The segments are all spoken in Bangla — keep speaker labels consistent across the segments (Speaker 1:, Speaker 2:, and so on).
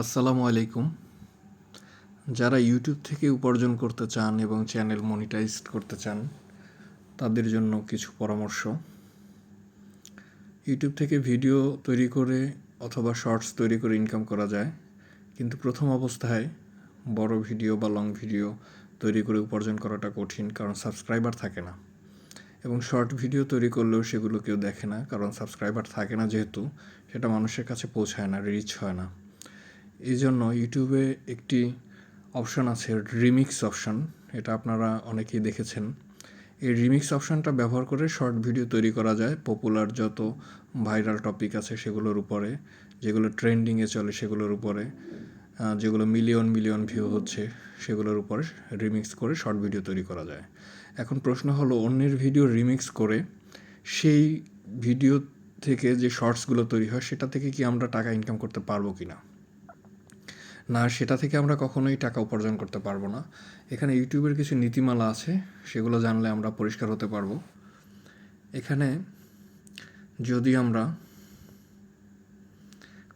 Speaker 1: আসসালামু আলাইকুম। যারা ইউটিউব থেকে উপার্জন করতে চান এবং চ্যানেল মনিটাইজ করতে চান, তাদের জন্য কিছু পরামর্শ। ইউটিউব থেকে ভিডিও তৈরি করে অথবা শর্টস তৈরি করে ইনকাম করা যায়। কিন্তু প্রথম অবস্থায় বড় ভিডিও বা লং ভিডিও তৈরি করে উপার্জন করাটা কঠিন, কারণ সাবস্ক্রাইবার থাকে না। এবং শর্ট ভিডিও তৈরি করলেও সেগুলো কেউ দেখে না, কারণ সাবস্ক্রাইবার থাকে না যেহেতু, সেটা মানুষের কাছে পৌঁছায় না রিচ হয় না। এই জন্য ইউটিউবে একটি অপশান আছে রিমিক্স অপশান এটা আপনারা অনেকেই দেখেছেন। এই রিমিক্স অপশানটা ব্যবহার করে শর্ট ভিডিও তৈরি করা যায় পপুলার যত ভাইরাল টপিক আছে সেগুলোর উপরে, যেগুলো ট্রেন্ডিংয়ে চলে সেগুলোর উপরে যেগুলো মিলিয়ন মিলিয়ন ভিউ হচ্ছে সেগুলোর উপরে রিমিক্স করে শর্ট ভিডিও তৈরি করা যায়। এখন প্রশ্ন হলো, অন্যের ভিডিও রিমিক্স করে সেই ভিডিও থেকে যে শর্টসগুলো তৈরি হয়, সেটা থেকে কি আমরা টাকা ইনকাম করতে পারব কি না না, সেটা থেকে আমরা কখনোই টাকা উপার্জন করতে পারব না। এখানে ইউটিউবের কিছু নীতিমালা আছে, সেগুলো জানলে আমরা পরিষ্কার হতে পারব। এখানে যদি আমরা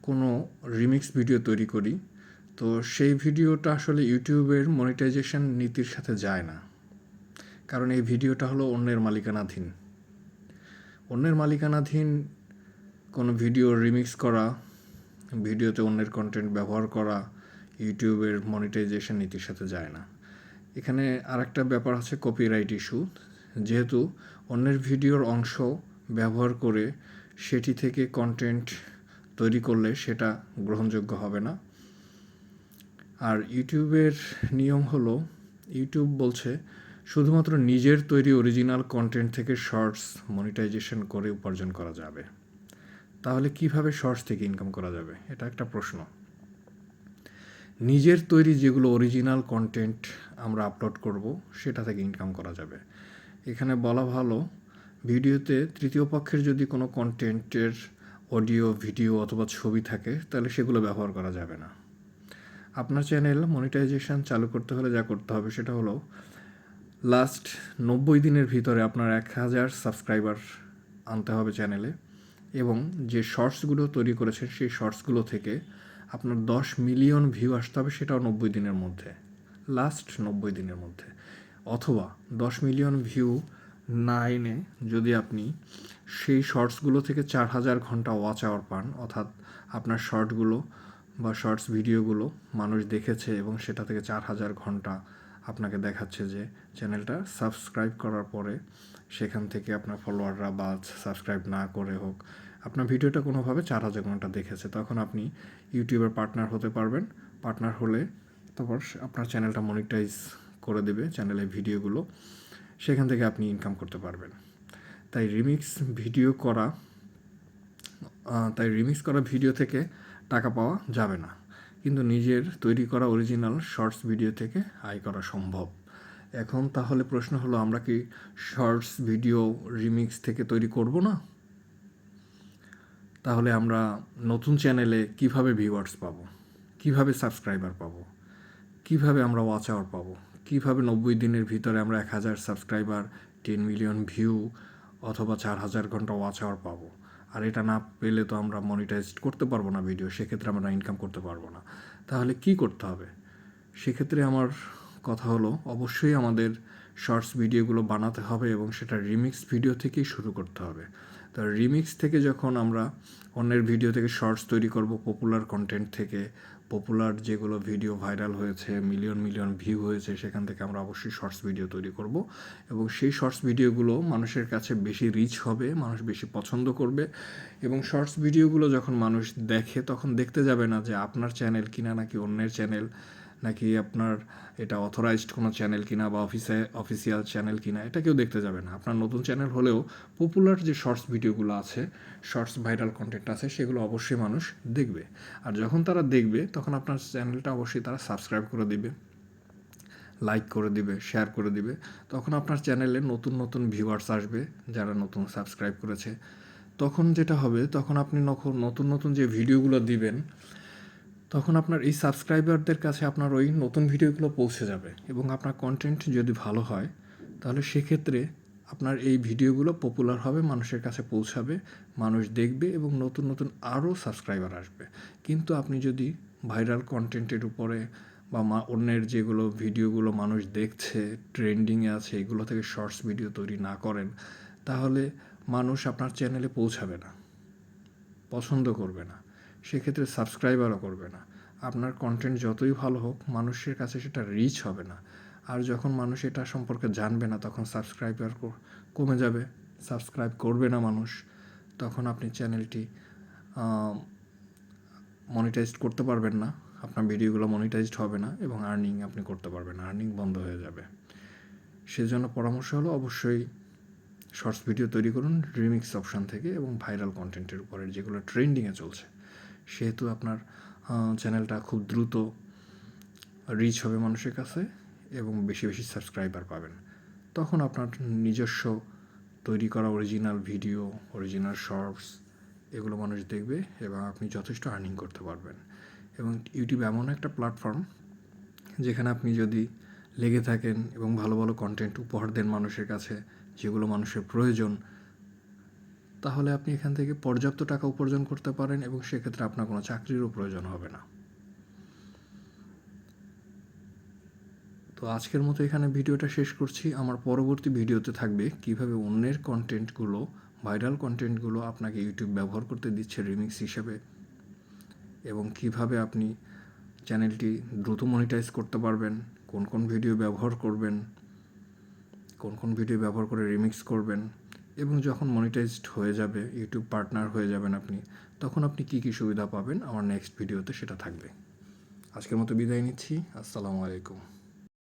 Speaker 1: কোনো রিমিক্স ভিডিও তৈরি করি, তো সেই ভিডিওটা আসলে ইউটিউবের মনিটাইজেশন নীতির সাথে যায় না। কারণ এই ভিডিওটা হলো অন্যের মালিকানাধীন। অন্যের মালিকানাধীন কোনো ভিডিও রিমিক্স করা ভিডিওতে অন্যের কন্টেন্ট ব্যবহার করা ইউটিউবের মনিটাইজেশন নীতির সাথে যায় না। এখানে আরেকটা ব্যাপার আছে কপিরাইট ইস্যু যেহেতু অন্যের ভিডিওর অংশ ব্যবহার করে সেটি থেকে কন্টেন্ট তৈরি করলে সেটা গ্রহণযোগ্য হবে না। আর ইউটিউবের নিয়ম হলো, ইউটিউব বলছে শুধুমাত্র নিজের তৈরি অরিজিনাল কন্টেন্ট থেকে শর্টস মনিটাইজেশন করে উপার্জন করা যাবে। তাহলে কীভাবে শর্টস থেকে ইনকাম করা যাবে? এটা একটা প্রশ্ন। নিজের তৈরি যেগুলো অরিজিনাল কন্টেন্ট আমরা আপলোড করব, সেটা থেকে ইনকাম করা যাবে। এখানে বলা ভালো, ভিডিওতে তৃতীয় পক্ষের যদি কোনো কন্টেন্টের অডিও ভিডিও অথবা ছবি থাকে, তাহলে সেগুলো ব্যবহার করা যাবে না। আপনার চ্যানেল মনিটাইজেশন চালু করতে হলে যা করতে হবে সেটা হলো লাস্ট নব্বই দিনের ভিতরে আপনার এক হাজার সাবস্ক্রাইবার আনতে হবে চ্যানেলে এবং যে শর্টসগুলো তৈরি করেছেন, সেই শর্টসগুলো থেকে আপনার দশ মিলিয়ন ভিউ আসতে হবে সেটাও নব্বই দিনের মধ্যে। লাস্ট নব্বই দিনের মধ্যে। অথবা দশ মিলিয়ন ভিউ না এনে যদি আপনি সেই শর্টসগুলো থেকে চার হাজার ঘণ্টা ওয়াচ আওয়ার পান, অর্থাৎ আপনার শর্টগুলো বা শর্টস ভিডিওগুলো মানুষ দেখেছে এবং সেটা থেকে চার হাজার ঘণ্টা আপনাকে দেখাচ্ছে যে চ্যানেলটা সাবস্ক্রাইব করার পরে সেখান থেকে আপনার ফলোয়াররা বা সাবস্ক্রাইব না করে হোক আপনার ভিডিওটা কোনোভাবে চার হাজার ঘণ্টা দেখেছে, তখন আপনি ইউটিউবের পার্টনার হতে পারবেন। পার্টনার হলে তারপর আপনার চ্যানেলটা মনিটাইজ করে দেবে, চ্যানেলের ভিডিওগুলো। সেখান থেকে আপনি ইনকাম করতে পারবেন। তাই রিমিক্স ভিডিও করা তাই রিমিক্স করা ভিডিও থেকে টাকা পাওয়া যাবে না। কিন্তু নিজের তৈরি করা অরিজিনাল শর্টস ভিডিও থেকে আয় করা সম্ভব। এখন তাহলে প্রশ্ন হলো, আমরা কি শর্টস ভিডিও রিমিক্স থেকে তৈরি করব না? তাহলে আমরা নতুন চ্যানেলে কীভাবে ভিউয়ার্স পাবো? কীভাবে সাবস্ক্রাইবার পাবো? কীভাবে আমরা ওয়াচ আওয়ার পাবো? কীভাবে নব্বই দিনের ভিতরে আমরা এক হাজার সাবস্ক্রাইবার টেন মিলিয়ন ভিউ অথবা চার হাজার ঘণ্টা ওয়াচ আওয়ার পাবো? আর এটা না পেলে তো আমরা মনিটাইজড করতে পারব না ভিডিও সেক্ষেত্রে আমরা ইনকাম করতে পারব না। তাহলে কি করতে হবে? সেক্ষেত্রে আমার কথা হলো, অবশ্যই আমাদের শর্টস ভিডিওগুলো বানাতে হবে এবং সেটা রিমিক্স ভিডিও থেকেই শুরু করতে হবে। তো রিমিক্স থেকে যখন আমরা অন্যের ভিডিও থেকে শর্টস তৈরি করব পপুলার কন্টেন্ট থেকে পপুলার যেগুলো ভিডিও ভাইরাল হয়েছে মিলিয়ন মিলিয়ন ভিউ হয়েছে, সেখান থেকে আমরা অবশ্যই শর্টস ভিডিও তৈরি করব। এবং সেই শর্টস ভিডিওগুলো মানুষের কাছে বেশি রিচ হবে, মানুষ বেশি পছন্দ করবে। এবং শর্টস ভিডিওগুলো যখন মানুষ দেখে, তখন দেখতে যাবে না যে আপনার চ্যানেল কিনা নাকি অন্যের চ্যানেল নাকি আপনার এটা অথরাইজড কোনো চ্যানেল কিনা বা অফিসে অফিসিয়াল চ্যানেল কিনা, এটা কেউ দেখতে যাবে না। আপনার নতুন চ্যানেল হলেও পপুলার যে শর্টস ভিডিওগুলো আছে শর্টস ভাইরাল কন্টেন্ট আছে, সেগুলো অবশ্যই মানুষ দেখবে। আর যখন তারা দেখবে, তখন আপনার চ্যানেলটা অবশ্যই তারা সাবস্ক্রাইব করে দিবে লাইক করে দিবে শেয়ার করে দিবে। তখন আপনার চ্যানেলে নতুন নতুন ভিউয়ার্স আসবে, যারা নতুন সাবস্ক্রাইব করেছে। তখন যেটা হবে, তখন আপনি নতুন নতুন যে ভিডিওগুলো দিবেন তখন আপনার এই সাবস্ক্রাইবারদের কাছে আপনার ওই নতুন ভিডিওগুলো পৌঁছে যাবে এবং আপনার কন্টেন্ট যদি ভালো হয়, তাহলে সেক্ষেত্রে আপনার এই ভিডিওগুলো পপুলার হবে, মানুষের কাছে পৌঁছাবে, মানুষ দেখবে এবং নতুন নতুন আরও সাবস্ক্রাইবার আসবে। কিন্তু আপনি যদি ভাইরাল কন্টেন্টের উপরে বা মা, অন্যের যেগুলো ভিডিওগুলো মানুষ দেখছে ট্রেন্ডিংয়ে আছে, এগুলো থেকে শর্টস ভিডিও তৈরি না করেন, তাহলে মানুষ আপনার চ্যানেলে পৌঁছাবে না, পছন্দ করবে না। সেক্ষেত্রে সাবস্ক্রাইবারও করবে না। আপনার কন্টেন্ট যতই ভালো হোক, মানুষের কাছে সেটা রিচ হবে না। আর যখন মানুষ এটা সম্পর্কে জানবে না, তখন সাবস্ক্রাইবার কমে যাবে। সাবস্ক্রাইব করবে না মানুষ, তখন আপনি চ্যানেলটি মনিটাইজড করতে পারবেন না। আপনার ভিডিওগুলো মনিটাইজড হবে না এবং আর্নিং আপনি করতে পারবেন না। আর্নিং বন্ধ হয়ে যাবে। সেজন্য পরামর্শ হলো অবশ্যই শর্টস ভিডিও তৈরি করুন রিমিক্স অপশান থেকে এবং ভাইরাল কন্টেন্টের উপরে, যেগুলো ট্রেন্ডিংয়ে চলছে। সেহেতু আপনার চ্যানেলটা খুব দ্রুত রিচ হবে মানুষের কাছে এবং বেশি বেশি সাবস্ক্রাইবার পাবেন। তখন আপনার নিজস্ব তৈরি করা অরিজিনাল ভিডিও অরিজিনাল শর্টস এগুলো মানুষ দেখবে এবং আপনি যথেষ্ট আর্নিং করতে পারবেন। এবং ইউটিউব এমন একটা প্ল্যাটফর্ম যেখানে আপনি যদি লেগে থাকেন এবং ভালো ভালো কন্টেন্ট উপহার দেন মানুষের কাছে, যেগুলো মানুষের প্রয়োজন তাহলে আপনি এখান থেকে পর্যাপ্ত টাকা উপার্জন করতে পারেন এবং সেক্ষেত্রে আপনার কোনো চাকরিরও প্রয়োজন হবে না। তো আজকের মতো এখানে ভিডিওটা শেষ করছি। আমার পরবর্তী ভিডিওতে থাকবে কীভাবে অন্যের কন্টেন্টগুলো ভাইরাল কন্টেন্টগুলো আপনাকে ইউটিউব ব্যবহার করতে দিচ্ছে রিমিক্স হিসেবে এবং কীভাবে আপনি চ্যানেলটি দ্রুত মনিটাইজ করতে পারবেন, কোন কোন ভিডিও ব্যবহার করবেন, কোন কোন ভিডিও ব্যবহার করে রিমিক্স করবেন এবং যখন মনিটাইজড হয়ে যাবে ইউটিউব পার্টনার হয়ে যাবেন আপনি, তখন আপনি কি কি সুবিধা পাবেন? আমার নেক্সট ভিডিওতে সেটা থাকবে। আজকের মতো বিদায় নিচ্ছি। আসসালামু আলাইকুম।